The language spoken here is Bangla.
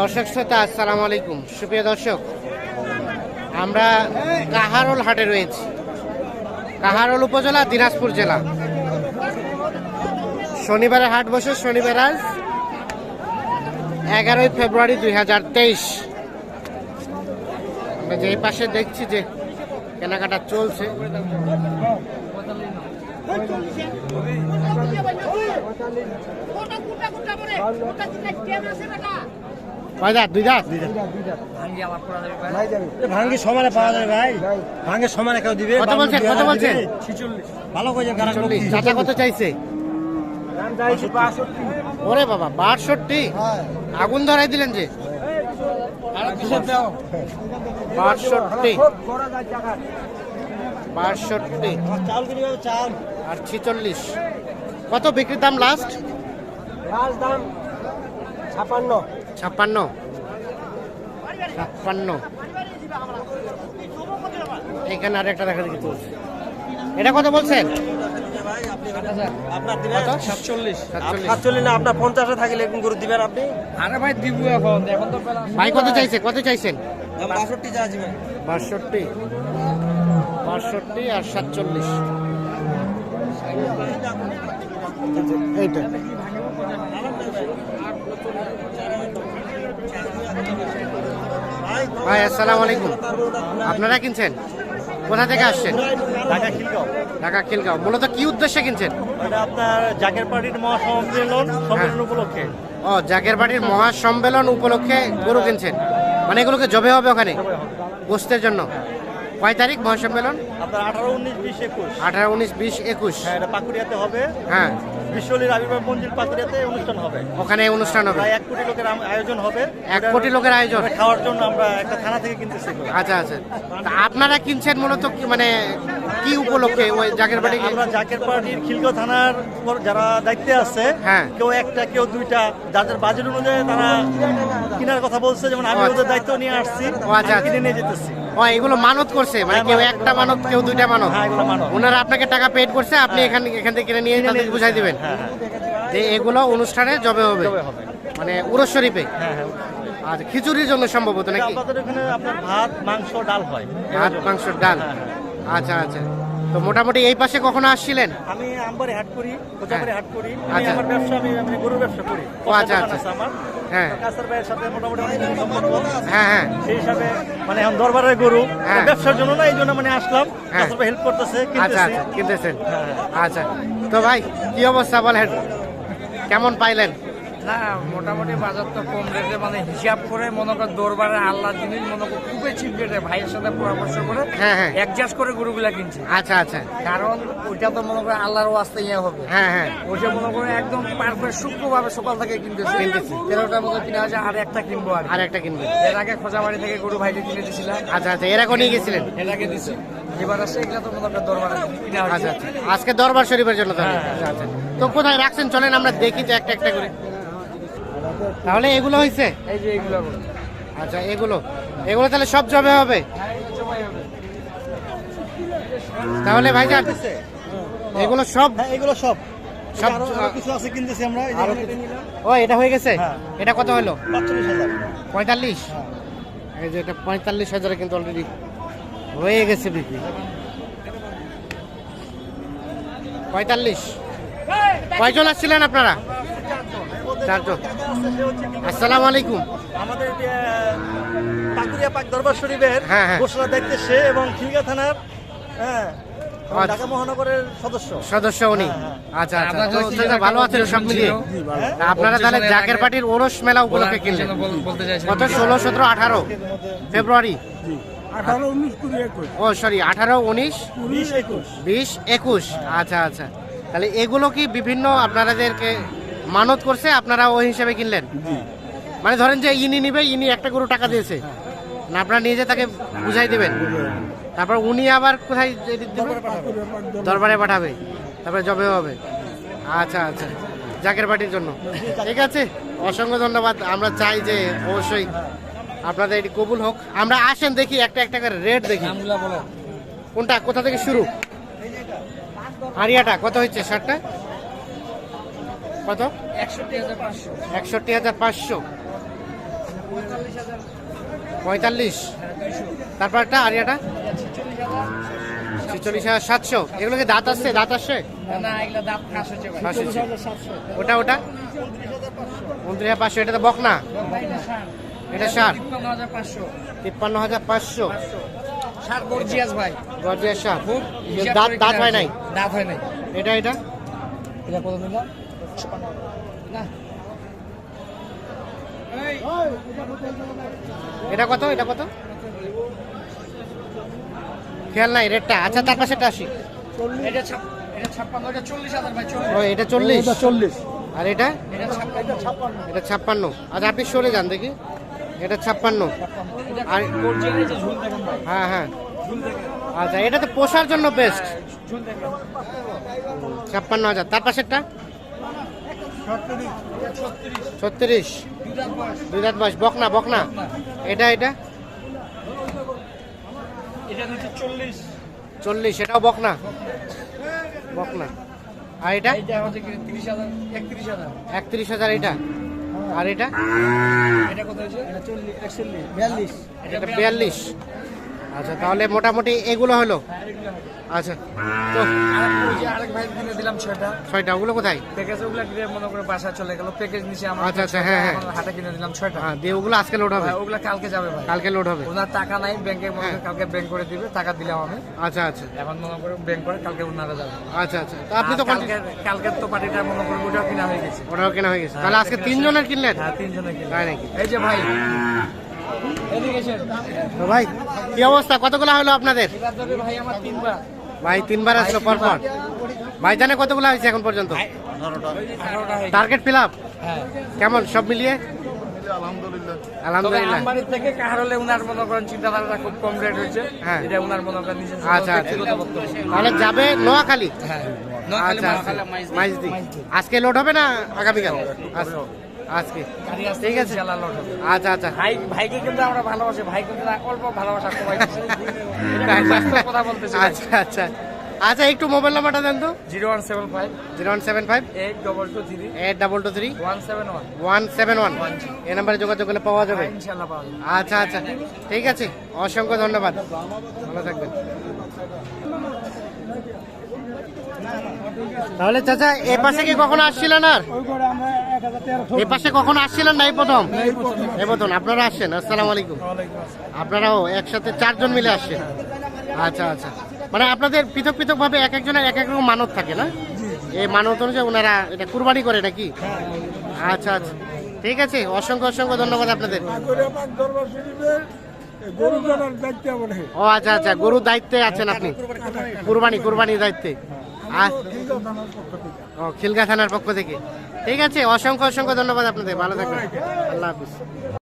দর্শক শ্রোতা, আসসালামু আলাইকুম। সুপ্রিয় দর্শক, আমরা কাহারোল হাটে রয়েছি। কাহারোল উপজেলা, দিনাজপুর জেলা। শনিবারের হাট বসে, শনিবার আজ এগারোই ফেব্রুয়ারি দুই হাজার তেইশ। আমরা যে পাশে দেখছি যে কেনাকাটা চলছে। কয় দাঁত? দুই দাঁত? ভাঙ্গি সমানে পাওয়া যাবে ভাই। ভাঙ্গে সমানে কেউ দিবে? কত বলছেন? কত বলছেন? ভালো করে চাচা কত চাইছে? ওরে বাবা বাষট্টি? আগুন ধরাই দিলেন যে। বাষট্টি? বাষট্টি। আর ছিচল্লিশ। কত বিক্রির দাম লাস্ট? লাস্ট দাম ছাপান্ন। ছাপ্পান্ন। ছাপ্পান্ন। এখানে আর একটা দেখা দেখি চলছে এটা কত বলছেন? আপনার দিবেন? সাতচল্লিশ। সাতচল্লিশ। সাতচল্লিশ না আপনার পঞ্চাশে থাকলে এরকম করে দিবেন আপনি? ভাই দিব এখন এখন তো পেলাম ভাই কত চাইছে? কত চাইছেন? বাষট্টি। বাষট্টি আর সাতচল্লিশ। এইটা। ভাই আসসালামু আলাইকুম। আপনারা কিনছেন? কোথা থেকে আসছেন? ঢাকা খিলগাঁও। ঢাকা খিলগাঁও। মূলত কি উদ্দেশ্যে কিনছেন? এটা আপনার জাকের পার্টির মহাসম্মেলন সম্মেলন উপলক্ষে। ও জাকের বাড়ির মহাসম্মেলন উপলক্ষে গরু কিনছেন। মানে এগুলোকে জবে হবে ওখানে? গোস্তের জন্য। কয় তারিখ মহাসম্মেলন? আপনার আঠারো উনিশ বিশ একুশ। আঠারো উনিশ বিশ একুশ। হ্যাঁ এটা পাকুড়িয়াতে হবে। হ্যাঁ। বিশ্বলীর আবির্ভাব মঞ্জিল পাকুড়িয়াতে অনুষ্ঠান হবে। ওখানে অনুষ্ঠান হবে। প্রায় এক কোটি লোকের আয়োজন হবে। এক কোটি লোকের আয়োজন। খাওয়ার জন্য আমরা একটা থানা থেকে কিনতেছি আচ্ছা আচ্ছা। আপনারা কিনছেন মূলত কি মানে কি উপলক্ষে ওই জাকের বাড়ি আমরা জাকের পার্টির খিলগাঁও থানার উপর যারা দায়িত্বে আছে হ্যাঁ। কেউ একটা কেউ দুইটা যাদের বাজেট অনুযায়ী তারা কেনার কথা বলছে যেমন আমি আচ্ছা। ওদের দায়িত্ব নিয়ে আসছি ও আচ্ছা, কিনে আচ্ছা। নিয়ে যেতেছি। ও এগুলো মানত করছে মানে কেউ একটা মানত কেউ দুইটা মানত। হ্যাঁ ওনারা আপনাকে টাকা পেড করছে আপনি এখান এখান থেকে কিনে নিয়ে তাদেরকে বুঝাই দিবেন। হ্যাঁ হ্যাঁ। যে এগুলো অনুষ্ঠানে জবে হবে। মানে উরস শরীফে। হ্যাঁ হ্যাঁ। আচ্ছা খিচুড়ির জন্য সম্ভবত নাকি? এখানে আপনার ভাত মাংস ডাল হয়। ভাত মাংস ডাল। আচ্ছা আচ্ছা। তো মোটামুটি এই পাশে কখনো আসছিলেন? আমি আমবারে হাট করি কোচাবারে হাট করি। আমি আচ্ছা। আমার ব্যবসা আমি আমি গরুর ব্যবসা করি। ও, আচ্ছা, আচ্ছা। আমার। হ্যাঁ। কাছের ভাইয়ের সাথে মোটামুটি অনেক দিন সম্পর্ক। হ্যাঁ হ্যাঁ। সেই হিসাবে মানে এখন দরবারের গরু। হ্যাঁ। ব্যবসার জন্য না এই জন্য মানে আসলাম। হ্যাঁ। কাছের ভাই হেল্প করতেছে আচ্ছা কিনতেছে। আচ্ছা কিনতেছেন। হ্যাঁ। আচ্ছা। তো ভাই কি অবস্থা বলেন? কেমন পাইলেন? না মোটামুটি বাজার তো কম রেটে মানে হিসাব করে মনে কর দরবারে আল্লাহ জিনিস মনে কর খুবই চিপ রেটে ভাইয়ের সাথে পরামর্শ করে হ্যাঁ, হ্যাঁ। অ্যাডজাস্ট করে গরুগুলা কিনছে। আচ্ছা আচ্ছা। কারণ ওইটা তো মনে করে আল্লাহর ওয়াস্তে ইয়ে হবে। হ্যাঁ হ্যাঁ। ওইটা মনে করে একদম পারফেক্ট সূক্ষ্মভাবে সকাল থেকে কিনতেছে। তেরোটার মতো কিনা হয়েছে আর একটা কিনবো আর আর একটা কিনবেন এর আগে খোঁজাবাড়ি থেকে গরু ভাইকে কিনে দিয়েছিলাম আচ্ছা আচ্ছা। এর আগে নিয়ে গেছিলেন? এর আগে দিছে। এবার আসছে এগুলা তো মনে করে দরবারে আচ্ছা আচ্ছা। আজকে দরবার শরীফের জন্য। আচ্ছা আচ্ছা। তো কোথায় রাখছেন? চলেন আমরা দেখি তো একটা একটা করে। তাহলে এগুলো হয়েছে? এই যে এগুলো। আচ্ছা এগুলো। এগুলো তাহলে সব জবে হবে? তাহলে ভাইজান এগুলো সব হ্যাঁ এগুলো সব। কিছু আছে কিনতেছি আমরা ও এটা হয়ে গেছে? হ্যাঁ। এটা কত হলো? পঁয়তাল্লিশ? এই যে এটা পঁয়তাল্লিশ হাজারে কিন্তু অলরেডি হয়ে গেছে বিক্রি। পঁয়তাল্লিশ। কয়জন আসছিলেন আপনারা? চারজন আসসালামু আলাইকুম। আমাদের যে, পাকুড়িয়া পাক দরবার শরীফের হ্যাঁ, হ্যাঁ। ঘোষণা দেখতে সে এবং খিলগা থানার হ্যাঁ আচ্ছা। ঢাকা মহানগরের সদস্য। সদস্য উনি। হ্যাঁ, আচ্ছা আচ্ছা। ভালো আছেন সব মিলিয়ে? আপনারা তাহলে জাকের পার্টির ওরস মেলা উপলক্ষে কিনলেন। বল- কত ষোলো সতেরো আঠারো ফেব্রুয়ারি। ও সরি আঠারো উনিশ একুশ। বিশ একুশ। আচ্ছা আচ্ছা। তাহলে এগুলো কি বিভিন্ন আপনাদেরকে মানত করছে আপনারা ওই হিসেবে কিনলেন? মানে ধরেন যে ইনি নিবে ইনি একটা গরু টাকা দিয়েছে। না আপনারা নিজে তাকে বুঝাই দেবেন। তারপর উনি আবার কোথায় দরবারে পাঠাবে। তারপরে জবে হবে। আচ্ছা আচ্ছা। জাকের পার্টির জন্য। ঠিক আছে? অসংখ্য ধন্যবাদ। আমরা চাই যে অবশ্যই আপনাদের এটি কবুল হোক। আমরা আসেন দেখি একটা একটা করে রেট দেখি। কোনটা কোথা থেকে শুরু? আরিয়াটা কত হচ্ছে শার্টটা কত? একষট্টি হাজার পাঁচশো। পঁয়তাল্লিশ। তারপর একটা আরিয়াটা? ছেচল্লিশ হাজার সাতশো। এগুলো কি দাঁত আসছে? দাঁত আসছে। ওটা ওটা? উনত্রিশ হাজার পাঁচশো। এটা তো বকনা? এটা সার? তিপ্পান্ন হাজার পাঁচশো। তিপ্পান্ন হাজার পাঁচশো। সার গর্জিয়াস ভাই। গর্জিয়ার সার। দাঁত দাঁত হয় নাই। দাঁত হয় নাই। এটা এটা? এটা কত নিলাম না এটা কত? এটা কত? খেয়াল নাই রেটটা। আচ্ছা তার পাশেটা আসি। এটা এটা চল্লিশ আর এটা? এটা ছাপ্পান্ন। এটা ছাপ্পান্ন। আচ্ছা আপনি সরে যান দেখি। এটা ছাপ্পান্ন। আর হ্যাঁ হ্যাঁ। ঝুল আচ্ছা এটা তো পোষার জন্য বেস্ট ছাপ্পান্ন হাজার। তার পাশেরটা? ছত্রিশ। দুই দাঁত বয়স। বকনা বকনা। এটা এটা? এটা হচ্ছে চল্লিশ। চল্লিশ এটাও বকনা? বকনা। আর এটা? একত্রিশ হাজার এটা। আর এটা? এটা কত হয়েছে? এটা চল্লিশ একচল্লিশ বিয়াল্লিশ। এটা বিয়াল্লিশ। আচ্ছা তাহলে মোটামুটি এগুলো হলো? হ্যাঁ। আচ্ছা তো আরেক ভাই কিনে দিলাম ছয়টা। ছয়টা ওগুলো কোথায়? প্যাকেজ ওগুলো কিনে মনে করে বাসা চলে গেল। প্যাকেজ নিচে আমার আচ্ছা, আচ্ছা, হ্যাঁ, হ্যাঁ। হাতে কিনে দিলাম ছয়টা। হ্যাঁ দিয়ে ওগুলো আজকে লোড হবে? ভাই, ওগুলা কালকে যাবে ভাই। কালকে লোড হবে? ওনার টাকা নাই ব্যাংকে কালকে ব্যাংক করে দিবে টাকা দিলাম আমি। আচ্ছা আচ্ছা। এখন মনে করে ব্যাংক করে কালকে ওনারা যাবে। আচ্ছা আচ্ছা। তো আপনি তো কালকে কালকের তো পার্টিটা মনে করে ওটাও কিনা হয়ে গেছে। ওটাও কেনা হয়ে গেছে। তাহলে আজকে তিনজনের কিনলেন? হ্যাঁ তিনজনে কিনে তাই নাকি? এই যে ভাই। ভাই কি অবস্থা? কতগুলো হলো আপনাদের? ভাই তিনবার আসলো পরপর। ভাই জানে কতগুলো হয়েছে এখন পর্যন্ত। টার্গেট ফিল আপ হ্যাঁ কেমন সব মিলিয়ে? আলহামদুলিল্লাহ। থেকে উনার মনে করেন খুব কম রেট হয়েছে। হ্যাঁ। এটা উনার মনে করেন আচ্ছা, আচ্ছা। তাহলে যাবে নোয়াখালী? হ্যাঁ আচ্ছা আচ্ছা। আজকে লোড হবে না আগামীকাল? আজকে। ঠিক আছে? আচ্ছা আচ্ছা। ভাই ভাইকে কিন্তু আমরা ভালোবাসি ভাই কিন্তু অল্প ভালোবাসা। এটা কথা বলতেছি আচ্ছা আচ্ছা। আচ্ছা একটু মোবাইল নাম্বারটা দেন তো। Zero one seven five. Zero one seven five. Eight double two three. Eight double two three. One seven one. One seven one. এই নাম্বারে যোগাযোগ করলে পাওয়া যাবে? ইনশাল্লাহ পাওয়া যাবে। আচ্ছা আচ্ছা। ঠিক আছে। অসংখ্য ধন্যবাদ। ভালো থাকবেন। তাহলে চাচা, এ পাশে কি কখনো আসছিলেন আর? এ পাশে কখনো আসছিলেন না এই প্রথম? এই প্রথম। আপনারা আসছেন, আসসালামু আলাইকুম। আপনারাও একসাথে চারজন মিলে আসছেন। আচ্ছা আচ্ছা। মানে আপনাদের পৃথক পৃথক ভাবে এক একজনের এক এক রকম মানত থাকে না? এই মানত অনুযায়ী ওনারা এটা কুরবানি করে নাকি? আচ্ছা আচ্ছা। ঠিক আছে, অসংখ্য অসংখ্য ধন্যবাদ আপনাদের। ও আচ্ছা আচ্ছা। গরুর দায়িত্বে আছেন আপনি। কুরবানি, কুরবানির দায়িত্বে। ও খিলগা থানার পক্ষ থেকে। ঠিক আছে অসংখ্য অসংখ্য ধন্যবাদ আপনাদের। ভালো থাকবেন। আল্লাহ হাফিজ।